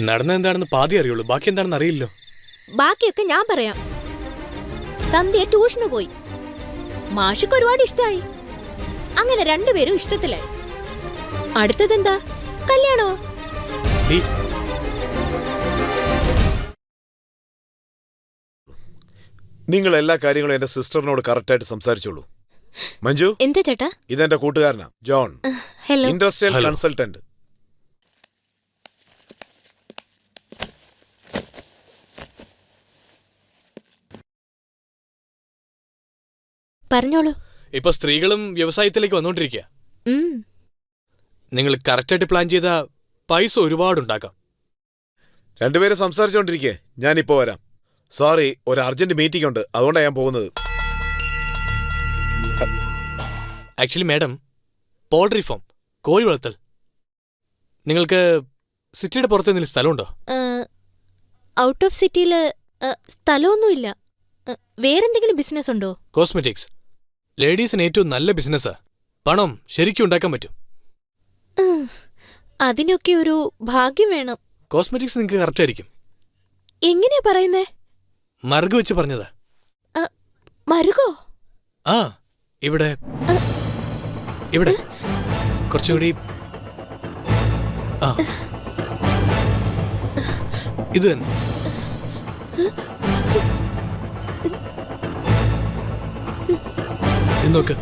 നടന്ന എന്താണെന്ന് പാതി അറിയുള്ളൂ. ബാക്കി എന്താണെന്ന് അറിയില്ലോ ബാക്കിയൊക്കെ ഞാൻ പറയാം. സന്ധ്യ ട്യൂഷന് പോയി. മാഷക്ക് ഒരുപാട് ഇഷ്ടമായി അങ്ങനെ രണ്ടുപേരും ഇഷ്ടത്തിലായി. അടുത്തതെന്താ? കല്യാണോ? നിങ്ങൾ എല്ലാ കാര്യങ്ങളും എന്റെ സിസ്റ്ററിനോട് കറക്റ്റായിട്ട് സംസാരിച്ചോളൂ. മഞ്ജു എന്താ ചേട്ടാ? ഇതെന്റെ കൂട്ടുകാരനാ ജോൺ. ഹലോ. Industrial consultant. പറഞ്ഞോളൂ. ഇപ്പൊ സ്ത്രീകളും വ്യവസായത്തിലേക്ക് വന്നോണ്ടിരിക്ക. നിങ്ങൾ കറക്റ്റായിട്ട് പ്ലാൻ ചെയ്ത പൈസ ഒരുപാട് ഉണ്ടാക്കാം രണ്ടുപേരും സംസാരിച്ചോണ്ടിരിക്കേ. ഞാനിപ്പോ വരാം. സോറി ഒരു അർജന്റ് മീറ്റിംഗ് ഉണ്ട് അതുകൊണ്ടാണ് ഞാൻ പോകുന്നത്. ആക്ച്വലി മാഡം പോൾട്രി ഫോം കോഴി വളർത്തൽ. നിങ്ങൾക്ക് സിറ്റിയുടെ പുറത്ത് എന്തെങ്കിലും സ്ഥലമുണ്ടോ? ഔട്ട് ഓഫ് സിറ്റിയിൽ സ്ഥലമൊന്നുമില്ല. വേറെന്തെങ്കിലും ബിസിനസ് ഉണ്ടോ കോസ്മെറ്റിക്സ്. ലേഡീസിന് ഏറ്റവും നല്ല ബിസിനസ്സാ. പണം ശരിക്കും ഉണ്ടാക്കാൻ പറ്റും. അതിനൊക്കെ ഒരു ഭാഗ്യം വേണം. കോസ്മെറ്റിക്സ് നിങ്ങൾക്ക് കറക്റ്റ് ആയിരിക്കും. എങ്ങനെയാ പറയുന്നേ? മറുക് വെച്ച് പറഞ്ഞതാ. മറുകോ? ആ ഇവിടെ. ഇവിടെ. കുറച്ചുകൂടി ആ. ഇത് തന്നെ. നോക്ക്.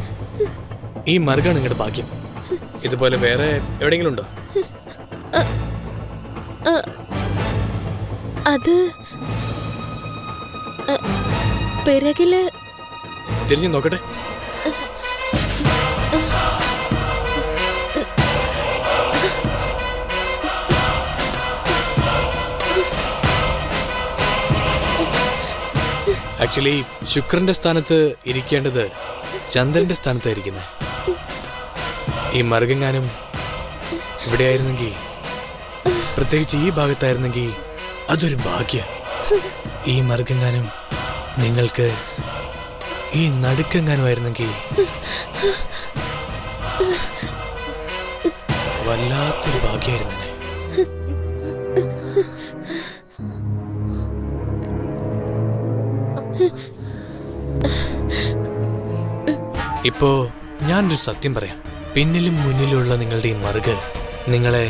ഈ മറുകാണ് നിങ്ങളുടെ ഭാഗ്യം. ഇതുപോലെ വേറെ എവിടെയെങ്കിലും ഉണ്ടോ? അത് പിറകിൽ തിരിഞ്ഞു നോക്കട്ടെ. ആക്ച്വലി ശുക്രന്റെ സ്ഥാനത്ത് ഇരിക്കേണ്ടത് ചന്ദ്രന്റെ സ്ഥാനത്തായിരിക്കുന്നത് ഈ മറുകങ്ങാനും ഇവിടെയായിരുന്നെങ്കിൽ പ്രത്യേകിച്ച് ഈ ഭാഗത്തായിരുന്നെങ്കിൽ അതൊരു ഭാഗ്യം. ഈ മറുകങ്ങാനും നിങ്ങൾക്ക് ഈ നടുക്കെങ്ങാനുമായിരുന്നെങ്കിൽ വല്ലാത്തൊരു ഭാഗ്യമായിരുന്നു ഇപ്പോ ഞാനൊരു സത്യം പറയാം. പിന്നിലും മുന്നിലുള്ള നിങ്ങളുടെ ഈ മറുക് നിങ്ങളെ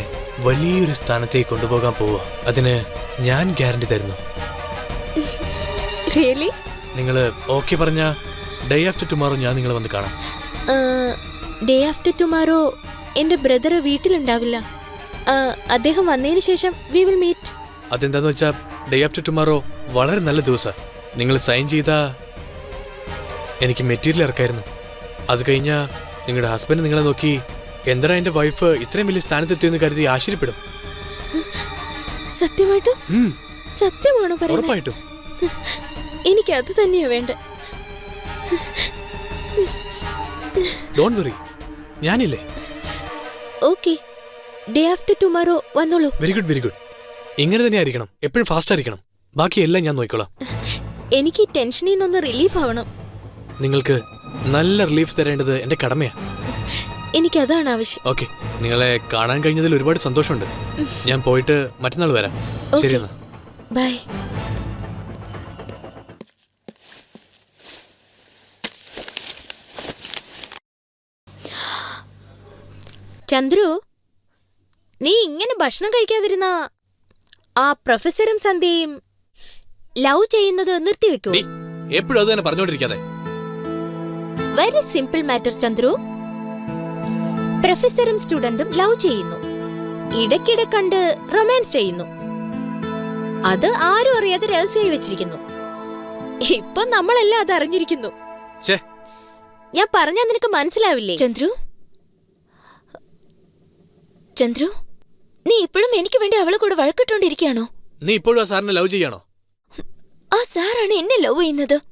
വലിയൊരു സ്ഥാനത്തേക്ക് കൊണ്ടുപോകാൻ പോവുക. അതിന് ഞാൻ ഗ്യാരണ്ടി തരുന്നു. റിയലി നിങ്ങൾ ഓക്കെ പറഞ്ഞ ഡേ ആഫ്റ്റർ ടുമാറോ ഞാൻ നിങ്ങളെ വന്ന് കാണാം. ഡേ ആഫ്റ്റർ ടുമാറോ എന്റെ ബ്രദർ വീട്ടിലുണ്ടാവില്ല. അദ്ദേഹം വന്നതിന് ശേഷം വി വിൽ മീറ്റ് അതെന്താന്ന് വെച്ചാ ഡേ ആഫ്റ്റർ ടുമാറോ വളരെ നല്ല ദിവസം. നിങ്ങൾ സൈൻ ചെയ്ത എനിക്ക് മെറ്റീരിയൽ ഇറക്കായിരുന്നു. അത് കഴിഞ്ഞാ നിങ്ങളുടെ ഹസ്ബൻഡ് നിങ്ങളെ നോക്കി എന്താ എന്റെ വൈഫ് ഇത്രയും വലിയ സ്ഥാനത്തെത്തിയെന്ന് കരുതി ആശ്ചര്യപ്പെടും. സത്യമായിട്ടും? സത്യമാണോ ഉറപ്പായിട്ടും. എനിക്ക് അത് തന്നെയാ വേണ്ട. ഡോണ്ട് വെറി ഞാനില്ലേ? ഓക്കെ. ഡേ ആഫ്റ്റർ ടുമാറോ വന്നോളൂ. വെരി ഗുഡ് വെരി ഗുഡ് ഇങ്ങനെ തന്നെ ആയിരിക്കണം. എപ്പോഴും ഫാസ്റ്റ് ആയിരിക്കണം. ബാക്കി എല്ലാം ഞാൻ നോക്കിക്കോളാം. എനിക്ക് ടെൻഷനിൽ നിന്നൊന്ന് റിലീഫ് ആവണം. നിങ്ങൾക്ക് നല്ല റിലീഫ് തരേണ്ടത് എന്റെ കടമയാ. എനിക്ക് അതാണ് ആവശ്യം. ഓക്കെ നിങ്ങളെ കാണാൻ കഴിഞ്ഞതിൽ ഒരുപാട് സന്തോഷമുണ്ട്. ഞാൻ പോയിട്ട് മറ്റന്നാൾ വരാം. ശരി എന്നാ. ബൈ ചന്ദ്രു നീ ഇങ്ങനെ ഭക്ഷണം കഴിക്കാതിരുന്ന ആ പ്രൊഫസറും സന്ധ്യയും ലവ് ചെയ്യുന്നത് നിർത്തിവെക്കൂ നീ എപ്പോഴും അത് തന്നെ പറഞ്ഞുകൊണ്ടിരിക്കാതെ. വെരി സിമ്പിൾ മാറ്റർ ചന്ദ്രു പ്രൊഫസറും സ്റ്റുഡന്റും ലവ് ചെയ്യുന്നു. ഇടയ്ക്കിടെ കണ്ട് റൊമാൻസ് ചെയ്യുന്നു. അത് ആരും അറിയാതെ രഹസ്യമായി വെച്ചിരിക്കുന്നു. ഇപ്പൊ നമ്മളെല്ലാം അത് അറിഞ്ഞിരിക്കുന്നു. ഞാൻ പറഞ്ഞാൽ നിനക്ക് മനസ്സിലാവില്ലേ? ചന്ദ്രു? ചന്ദ്രു? നീ ഇപ്പോഴും എനിക്ക് വേണ്ടി അവളെ കൂടെ വഴക്കിട്ടോണ്ടിരിക്കുകയാണോ? നീ ഇപ്പോഴും ആ സാറിനെ ലവ് ചെയ്യാണോ? ആ സാറാണ് എന്നെ ലവ് ചെയ്യുന്നത്.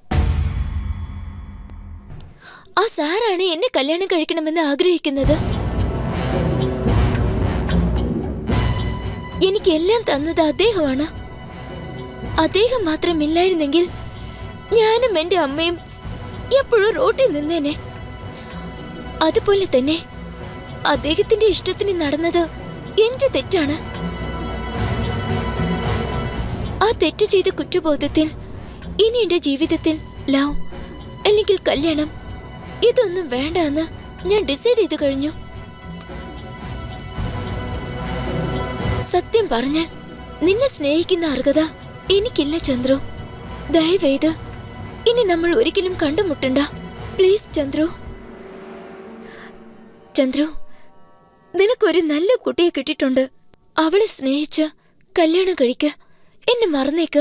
ആ സാറാണ് എന്നെ കല്യാണം കഴിക്കണമെന്ന് ആഗ്രഹിക്കുന്നത്. എനിക്ക് എല്ലാം തന്നത് അദ്ദേഹമാണ്. അദ്ദേഹം മാത്രമില്ലായിരുന്നെങ്കിൽ ഞാനും എന്റെ അമ്മയും എപ്പോഴും റോട്ടിൽ നിന്നേനെ. അതുപോലെ തന്നെ അദ്ദേഹത്തിന്റെ ഇഷ്ടത്തിന് നടന്നത് എന്റെ തെറ്റാണ്. ആ തെറ്റ് ചെയ്ത കുറ്റബോധത്തിൽ ഇനി എന്റെ ജീവിതത്തിൽ ലവ് അല്ലെങ്കിൽ കല്യാണം ഇതൊന്നും വേണ്ട എന്ന് ഞാൻ ഡിസൈഡ് ചെയ്ത് കഴിഞ്ഞു. സത്യം പറഞ്ഞാൽ നിന്നെ സ്നേഹിക്കുന്ന അർഹത എനിക്കില്ല ചന്ദ്രു. ദയവേത് ഇനി നമ്മൾ ഒരിക്കലും കണ്ടുമുട്ടണ്ട. പ്ലീസ് ചന്ദ്രു. ചന്ദ്രു നിനക്കൊരു നല്ല കുട്ടിയെ കിട്ടിയിട്ടുണ്ട്. അവളെ സ്നേഹിച്ച് കല്യാണം കഴിക്ക. എന്നെ മറന്നേക്ക്.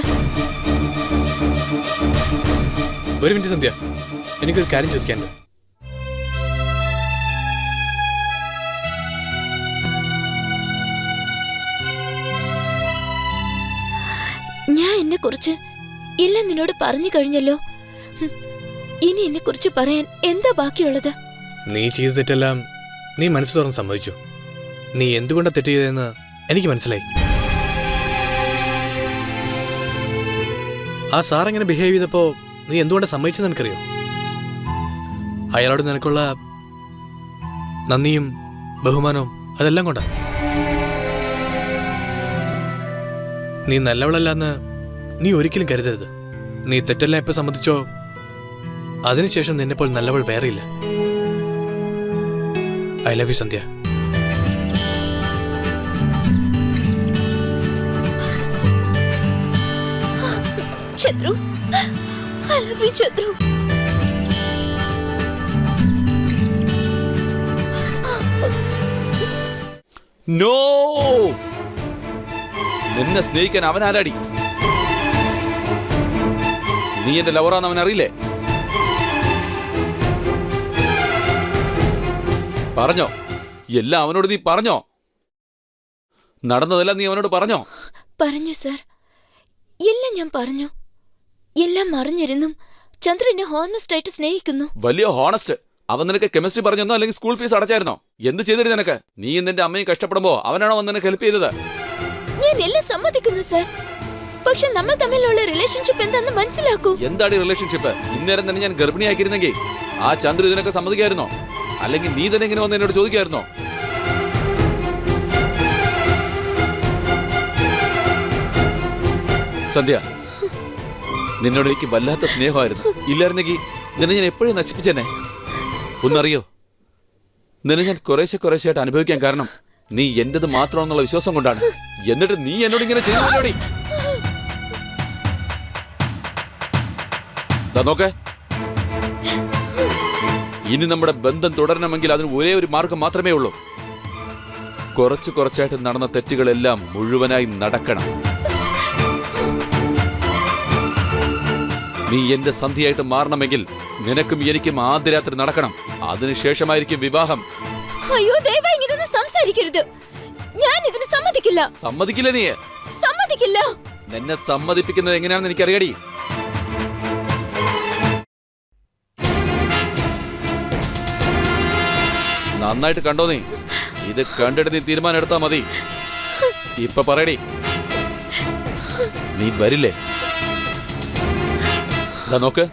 ഒരു മിനിറ്റ് സന്ധ്യ. എനിക്കൊരു കാര്യം ചോദിക്കാനുണ്ട്. എന്നെ കുറിച്ച് എല്ലാം നിന്നോട് പറഞ്ഞു കഴിഞ്ഞല്ലോ. ഇനി എന്നെ കുറിച്ച് പറയാൻ എന്താ ബാക്കിയുള്ളത്? നീ ചെയ്ത തെറ്റെല്ലാം നീ മനസ്സ് തുറന്ന് സമ്മതിച്ചു. നീ എന്തുകൊണ്ടാ തെറ്റ് ചെയ്തതെന്ന് എനിക്ക് മനസ്സിലായി. ആ സാർ എങ്ങനെ ബിഹേവ് ചെയ്തപ്പോ നീ എന്തുകൊണ്ടാ സമ്മതിച്ചെന്ന് എനിക്കറിയോ? അയാളോട് നിനക്കുള്ള നന്ദിയും ബഹുമാനവും അതെല്ലാം കൊണ്ടാ. നീ നല്ലവളല്ലാന്ന് നീ ഒരിക്കലും കരുതരുത്. നീ തെറ്റെല്ലാം എപ്പോ സമ്മതിച്ചോ? അതിനുശേഷം നിന്നെപ്പോൾ നല്ലവൾ വേറെയില്ല. I love you Sandhya. Chandru I love you Chandru. No നിന്നെ സ്നേഹിക്കാൻ അവൻ ആരാടി നീ എന്റെ ലവറാന്ന് അവൻ അറിയില്ലേ പറഞ്ഞോ. എല്ലാം അവനോട് നീ പറഞ്ഞോ? നടന്നതെല്ലാം നീ അവനോട് പറഞ്ഞോ? പറഞ്ഞു സർ എല്ലാം ഞാൻ പറഞ്ഞു. എല്ലാം അറിഞ്ഞിരുന്നു ചന്ദ്രനെ ഹോണസ്റ്റ് ആയിട്ട് സ്നേഹിക്കുന്നു. വലിയ ഹോണസ്റ്റ് അവൻ നിനക്ക് കെമിസ്ട്രി പറഞ്ഞെന്നോ അല്ലെങ്കിൽ സ്കൂൾ ഫീസ് അടച്ചായിരുന്നോ? എന്ത് ചെയ്തിരുന്നു നിനക്ക്? നീ നിന്റെ അമ്മയും കഷ്ടപ്പെടുമ്പോ അവനാണോ നിനക്ക് ഹെൽപ്പ് ചെയ്തത്? ഞാൻ എല്ലാം സമ്മതിക്കുന്നു സർ പക്ഷെ നമ്മൾ തമ്മിലുള്ള റിലേഷൻഷിപ്പ് എന്താന്ന് മനസ്സിലാക്കൂ. എന്താണ് റിലേഷൻഷിപ്പ് ഇന്നേരം തന്നെ ഞാൻ ഗർഭിണിയാക്കിയിരുന്നെങ്കിൽ ആ ചന്ദ്രു ഇതിനൊക്കെ സമ്മതിക്കായിരുന്നോ? അല്ലെങ്കിൽ നീ തന്നെ ഇങ്ങനെ വന്ന് എന്നോട് ചോദിക്കായിരുന്നോ? സന്ധ്യ നിന്നോട് എനിക്ക് വല്ലാത്ത സ്നേഹമായിരുന്നു. ഇല്ലായിരുന്നെങ്കിൽ നിന്നെ ഞാൻ എപ്പോഴും നശിപ്പിച്ചെന്നെ ഒന്നറിയോ? നിന്നെ ഞാൻ കുറേശ്ശെ കുറേശ്ശെയായിട്ട് അനുഭവിക്കാൻ കാരണം നീ എന്റേത് മാത്രമാണെന്നുള്ള വിശ്വാസം കൊണ്ടാണ്. എന്നിട്ട് നീ എന്നോട് ഇങ്ങനെ ചെയ്യുന്നോടി നോക്ക് ഇനി നമ്മുടെ ബന്ധം തുടരണമെങ്കിൽ അതിന് ഒരേ ഒരു മാർഗം മാത്രമേ ഉള്ളൂ. കുറച്ച് കുറച്ചായിട്ട് നടന്ന തെറ്റുകളെല്ലാം മുഴുവനായി നടക്കണം. നീ എന്റെ സന്ധിയായിട്ട് മാറണമെങ്കിൽ നിനക്കും എനിക്കും ആദ്യ രാത്രി നടക്കണം അതിനുശേഷമായിരിക്കും വിവാഹം. അയ്യോ ദയവായി ഇങ്ങനൊന്നും സംസാരിക്കരുത്. ഞാൻ ഇതിന് സമ്മതിക്കില്ല. സമ്മതിക്കില്ല നീ സമ്മതിക്കില്ല. നിന്നെ സമ്മതിപ്പിക്കുന്നത് എങ്ങനെയാണെന്ന് എനിക്കറിയാടി. നന്നായിട്ട് കണ്ടോ നീ? ഇത് കണ്ടിട്ട് നീ തീരുമാനം എടുത്താ മതി. ഇപ്പൊ പറയടി. നീ വരില്ലേ? നോക്ക്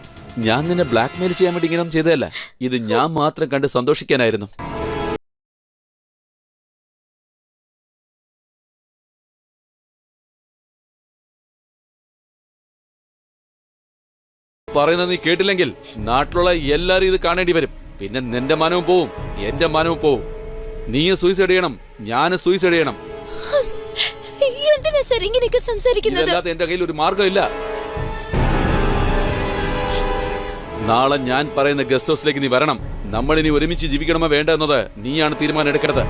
ഞാൻ നിന്നെ ബ്ലാക്ക് മെയിൽ ചെയ്യാൻ വേണ്ടി ഇങ്ങനെയൊന്നും ചെയ്തതല്ല. ഇത് ഞാൻ മാത്രം കണ്ട് സന്തോഷിക്കാനായിരുന്നു. പറയുന്നത് നീ കേട്ടില്ലെങ്കിൽ നാട്ടിലുള്ള എല്ലാരും ഇത് കാണേണ്ടി വരും. പിന്നെ നിന്റെ മനവും പോവും എന്റെ മനവും പോവും. നീയെ സൂയിസൈഡ് ചെയ്യണം ഞാൻ സൂയിസൈഡ് ചെയ്യണം. എന്തിനാ സർ ഇങ്ങനെയൊക്കെ സംസാരിക്കുന്നത്? ഇതല്ലാതെ എന്റെ കയ്യിൽ ഒരു മാർഗമില്ല നാളെ ഞാൻ പറയുന്ന ഗസ്റ്റ് ഹൗസിലേക്ക് നീ വരണം. നമ്മൾ ഇനി ഒരുമിച്ച് ജീവിക്കണമോ വേണ്ട എന്നത് നീയാണ് തീരുമാനം എടുക്കേണ്ടത്.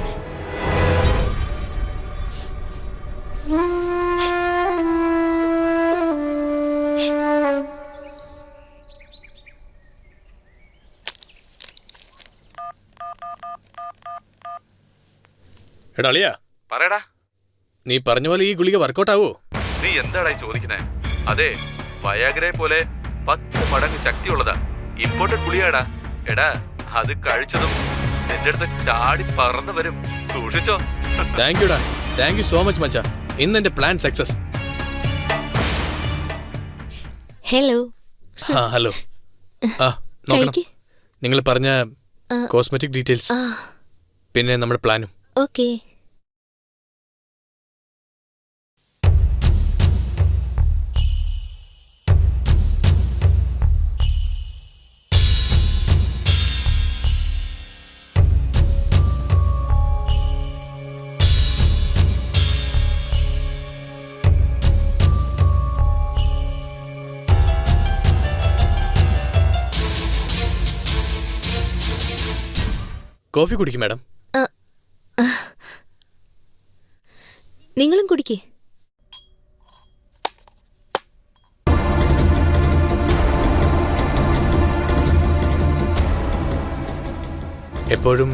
എടാ അളിയാ. പറയടാ. നീ പറഞ്ഞ പോലെ ഈ ഗുളിക വർക്കൗട്ട് ആവോ നീ എന്താടാ ചോദിക്കണേ അതെ വയാഗ്രയെ പോലെ പത്ത് മടങ്ങ് ശക്തിയുള്ളതാ. ഇമ്പോർട്ടഡ് ഗുളിയാടാ എടാ അത് കഴിച്ചതും നിന്റെ അടുത്ത് ചാടി പറന്നു വരും. സൂക്ഷിച്ചോ. താങ്ക് യുടാ താങ്ക് യു സോ മച്ച് മച്ചാ. ഇന്ന് എന്റെ പ്ലാൻ സക്സസ് ഹലോ ആ ഹലോ ആ നോക്കണം. കഴിക്ക്. നിങ്ങൾ പറഞ്ഞ കോസ്മെറ്റിക് ഡീറ്റെയിൽസ് ആ. പിന്നെ നമ്മുടെ പ്ലാനും ஓகே. காஃபி குடிக்கு மேடம். നിങ്ങളും കുടിക്കേ. എപ്പോഴും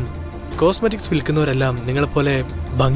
കോസ്മെറ്റിക്സ് വിൽക്കുന്നവരെല്ലാം നിങ്ങളെപ്പോലെ